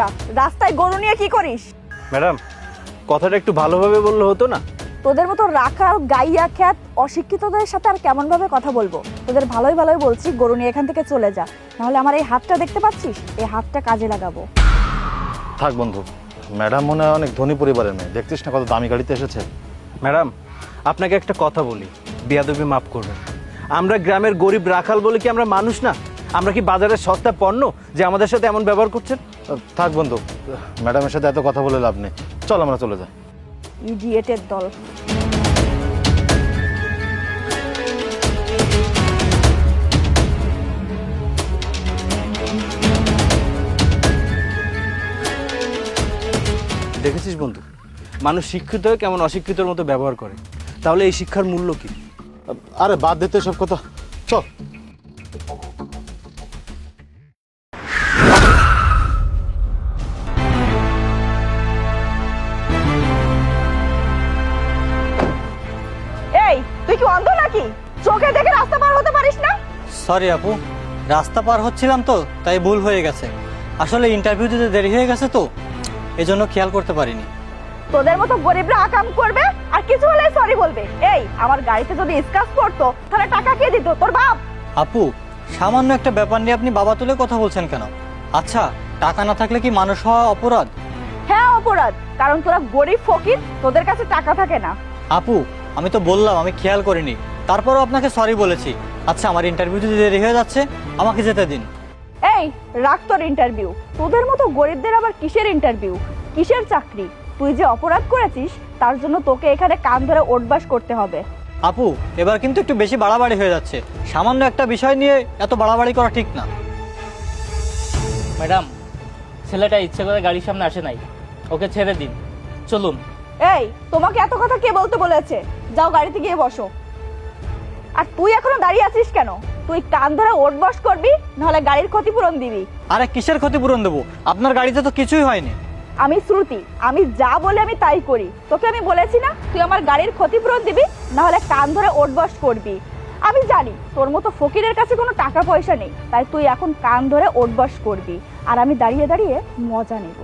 বাচ্চা রাস্তায় গরু নিয়ে কি করিস? ম্যাডাম কথাটা একটু ভালোভাবে বললে হতো না? তোদের মতো রাখাল গাইয়া খ্যাত অশিক্ষিতদের সাথে আর কেমন ভাবে কথা বলব? তোদের ভালোই ভালোই বলছি গরু নিয়ে এখান থেকে চলে যা। নাহলে আমার এই হাতটা দেখতে পাচ্ছিস? এই হাতটা কাজে লাগাবো। থাক বন্ধু ম্যাডাম মনে হয় অনেক ধনী পরিবারের মেয়ে। দেখছিস না কত দামি গাড়িতে এসেছে? ম্যাডাম আপনাকে একটা কথা বলি বিয়াদবি মাফ করবেন। আমরা গ্রামের গরিব রাখাল বলে কি আমরা মানুষ না? আমরা কি বাজারের সস্তা পণ্য যে আমাদের সাথে এমন ব্যবহার করছেন? থাক বন্ধু ম্যাডামের সাথে এত কথা বলে লাভ নেই। চল আমরা চলে যাই। ইডিয়েটের দল। দেখেছিস বন্ধু মানুষ শিক্ষিত হয়ে কেমন অশিক্ষিতর মতো ব্যবহার করে। তাহলে এই শিক্ষার মূল্য কি? আরে বাদ দিতে সব কথা। চল। সরি আপু। রাস্তা পার হচ্ছিলাম তো তাই ভুল হয়ে গেছে। আসলে ইন্টারভিউ দিতে দেরি হয়ে গেছে তো এজন্য খেয়াল করতে পারিনি। তোদের মতো গরিবরা আকাম করবে আর কিছু হলে সরি বলবে। এই আমার গাড়িতে যদি স্ক্র্যাচ পড়তো তাহলে টাকা কে দিত? তোর বাপ? আপু সামান্য একটা ব্যাপার নিয়ে আপনি বাবা তুলে কথা বলছেন কেন? আচ্ছা টাকা না থাকলে কি মানুষ হওয়া অপরাধ? হ্যাঁ অপরাধ। কারণ তোরা গরিব ফকির তোদের কাছে টাকা থাকে না। আপু আমি তো বললাম আমি খেয়াল করিনি। তারপরও আপনাকে সরি বলেছি। আচ্ছা আমার ইন্টারভিউ দিতে দেরি হয়ে যাচ্ছে আমাকে যেতে দিন। এই রাখ তোর ইন্টারভিউ তোদের মতো গরিবদের আবার কিসের ইন্টারভিউ কিসের চাকরি? তুই যে অপরাধ করেছিস তার জন্য তোকে এখানে কান ধরে ওটবাস করতে হবে। আপু এবার কিন্তু একটু বেশি বাড়াবাড়ি হয়ে যাচ্ছে। সামান্য একটা বিষয় নিয়ে এত বাড়াবাড়ি করা ঠিক না। ম্যাডাম ছেলেটা ইচ্ছে করে গাড়ির সামনে আসে নাই। ওকে ছেড়ে দিন। চলুন। এই তোমাকে এত কথা কে বলতে বলেছে? যাও গাড়িতে গিয়ে বসো। আর তুই এখনও দাঁড়িয়ে আছিস কেন? তুই কান ধরে ওটবাস করবি নাহলে গাড়ির ক্ষতিপূরণ দিবি। আরে কিসের ক্ষতিপূরণ দেবো? আপনার গাড়িতে তো কিছুই হয়নি। আমি শ্রুতি আমি যা বলে আমি তাই করি। তোকে আমি বলেছি না তুই আমার গাড়ির ক্ষতিপূরণ দিবি নাহলে কান ধরে ওটবাস করবি। আমি জানি তোর মতো ফকিরের কাছে কোনো টাকা পয়সা নেই তাই তুই এখন কান ধরে ওটবাস করবি। আর আমি দাঁড়িয়ে দাঁড়িয়ে মজা নেব।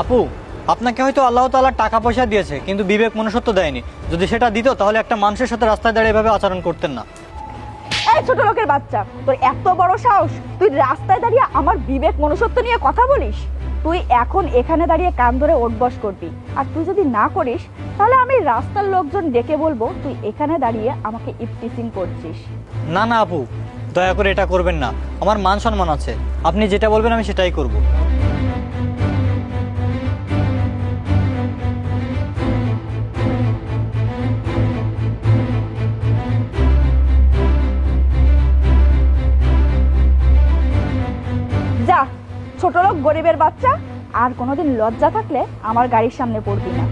আপু আপনাকে হয়তো আল্লাহ তাআলা টাকা পয়সা দিয়েছে কিন্তু বিবেক মনুষ্যত্ব দেয়নি। যদি সেটা দিত তাহলে একটা মানুষের সাথে রাস্তায় দাঁড়িয়ে এভাবে আচরণ করতেন না। এই ছোট লোকের বাচ্চা তোর এত বড় সাহস? তুই রাস্তায় দাঁড়িয়ে আমার বিবেক মনুষ্যত্ব নিয়ে কথা বলিস? তুই এখন এখানে দাঁড়িয়ে কান ধরে ওটবস করবি। আর তুই যদি না করিস তাহলে আমি রাস্তার লোকজন ডেকে বলব তুই এখানে দাঁড়িয়ে আমাকে ইপটিসিং করছিস। না না আপু দয়া করে এটা করবেন না। আমার মান সম্মান আছে। আপনি যেটা বলবেন আমি সেটাই করব। গরিবের বাচ্চা আর কোনোদিন লজ্জা থাকলে আমার গাড়ির সামনে পড়বি না।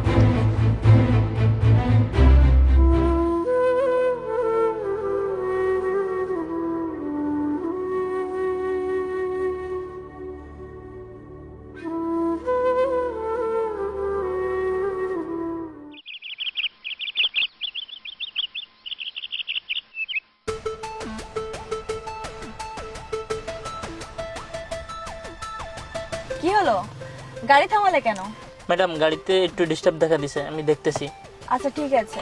কি হলো? গাড়ি থামালে কেন? ম্যাডাম গাড়িতে একটু ডিস্টার্ব দেখা দিছে আমি দেখতেছি। আচ্ছা ঠিক আছে।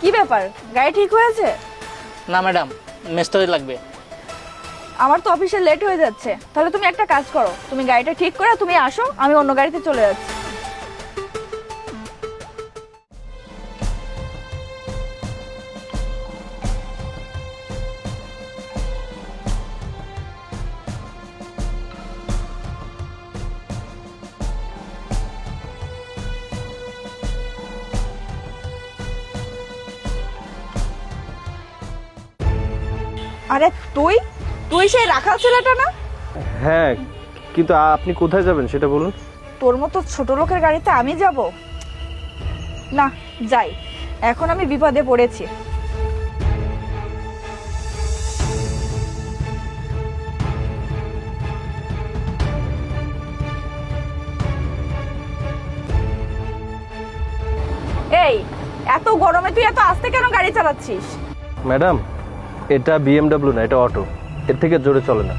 কি ব্যাপার? গাড়ি ঠিক হয়েছে? না ম্যাডাম মেস্তরি লাগবে। আমার তো অফিসে লেট হয়ে যাচ্ছে। তাহলে তুমি একটা কাজ করো। তুমি গাড়িটা ঠিক করে তুমি আসো আমি অন্য গাড়িতে চলে যাচ্ছি। আরে তুই? তুই সেই রাখাল ছেলেটা না? হ্যাঁ কিন্তু আপনি কোথায় যাবেন সেটা বলুন? তোর মতো ছোট লোকের গাড়িতে আমি যাব? না যাই। এখন আমি বিপদে পড়েছি। এই এত গরমে তুই এত আস্তে কেন গাড়ি চালাচ্ছিস? ম্যাডাম এটা বিএমডাব্লিউ না, এটা অটো এর থেকে জোরে চলে না।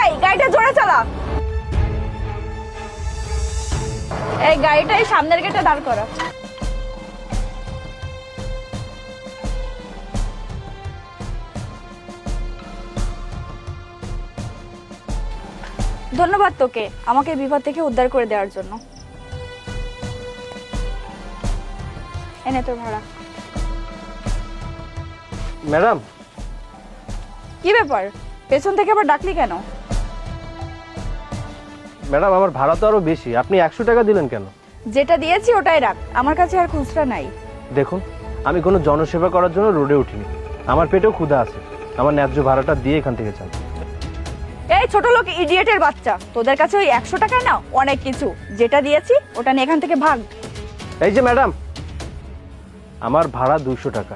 এই, গাড়িটা জোরে চালা। এই, গাড়িটা এই সামনের গেটে দাঁড় করা। ধন্যবাদ তোকে, আমাকে বিপদ থেকে উদ্ধার করে দেওয়ার জন্য। এনে তোর ভাড়া। ম্যাডাম। কি ব্যাপার? পেছন থেকে আবার ডাকলি কেন? ম্যাডাম আমার ভাড়া তো আরও বেশি। আপনি একশো টাকা দিলেন কেন? যেটা দিয়েছি ওটাই রাখ। আমার কাছে আর খুচরা নাই। দেখুন আমি কোনো জনসেবা করার জন্য রোডে উঠিনি। আমার পেটেও ক্ষুধা আছে। আমার ন্যায্য ভাড়াটা দিয়ে এখান থেকে চান এই ছোট লোক ইডিয়েটের বাচ্চা। তোদের কাছে ওই একশো টাকায় না অনেক কিছু। যেটা দিয়েছি ওটা নিয়ে এখান থেকে ভাগ। এই যে ম্যাডাম আমার ভাড়া দুশো টাকা।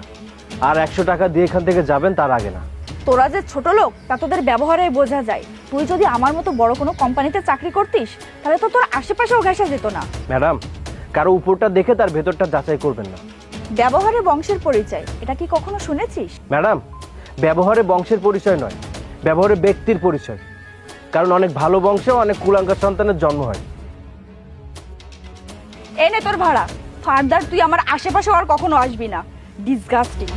আর একশো টাকা দিয়ে এখান থেকে যাবেন তার আগে না। তোরা যে ছোট লোক তা তোদের ব্যবহারে বোঝা যায়। তুই যদি আমার মতো বড় কোনো কোম্পানিতে চাকরি করতিস তাহলে তো তোর আশেপাশেও ঘেঁষা যেত না। ম্যাডাম কারও উপরটা দেখে তার ভেতরটা যাচাই করবেন না। ব্যবহারে বংশের পরিচয় এটা কি কখনো শুনেছিস? ম্যাডাম ব্যবহারে বংশের পরিচয় নয় ব্যবহারে ব্যক্তির পরিচয়। কারণ অনেক ভালো বংশেও অনেক কুলাঙ্গার সন্তানের জন্ম হয়। এনে তোর ভাড়া ফার্দার তুই আমার আশেপাশে আর কখনো আসবি না। ডিসগাস্টিং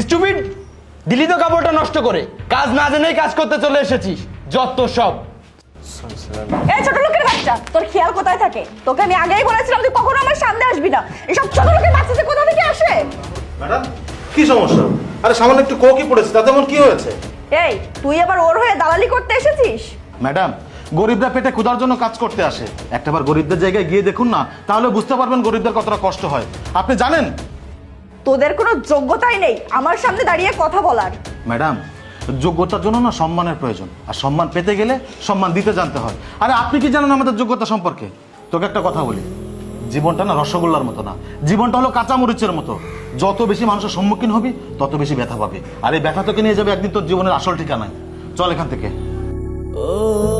স্টুপিড দিলি তো কাপড়টা নষ্ট করে। কাজ না জেনেই কাজ করতে চলে এসেছিস। যত সব। এই ছোট লোকের বাচ্চা তোর খেয়াল কোথায় থাকে? তোকে আমি আগেই বলেছিলাম তুই কখনো আমার সামনে আসবি না। এসব ছোট লোকের বাচ্চা যে কোথা থেকে আসে? ম্যাডাম কি সমস্যা? আরে সামান্য একটু কোকি পড়েছে তাতে এমন কি হয়েছে? এই তুই আবার ওর হয়ে দালালি করতে এসেছিস? ম্যাডাম গরিবরা পেটে ক্ষুধার জন্য কাজ করতে আসে। একটাবার গরিবদের জায়গায় গিয়ে দেখুন না তাহলে বুঝতে পারবেন গরিবদের কতটা কষ্ট হয়। আপনি জানেন? তোদের কোনো যোগ্যতাই নেই। আমার সামনে দাঁড়িয়ে কথা বলার। ম্যাডাম যোগ্যতার জন্য না সম্মানের প্রয়োজন। আর সম্মান পেতে গেলে সম্মান দিতে জানতে হয়। আরে আপনি কি জানেন আমাদের যোগ্যতা সম্পর্কে? তোকে একটা কথা বলি। জীবনটা না রসগোল্লার মতো না। জীবনটা হলো কাঁচা মরিচের মতো। যত বেশি মানুষের সম্মুখীন হবি তত বেশি ব্যথা পাবে। আর এই ব্যথা তোকে নিয়ে যাবে একদিন তোর জীবনের আসল ঠিকানায়। চল এখান থেকে। ও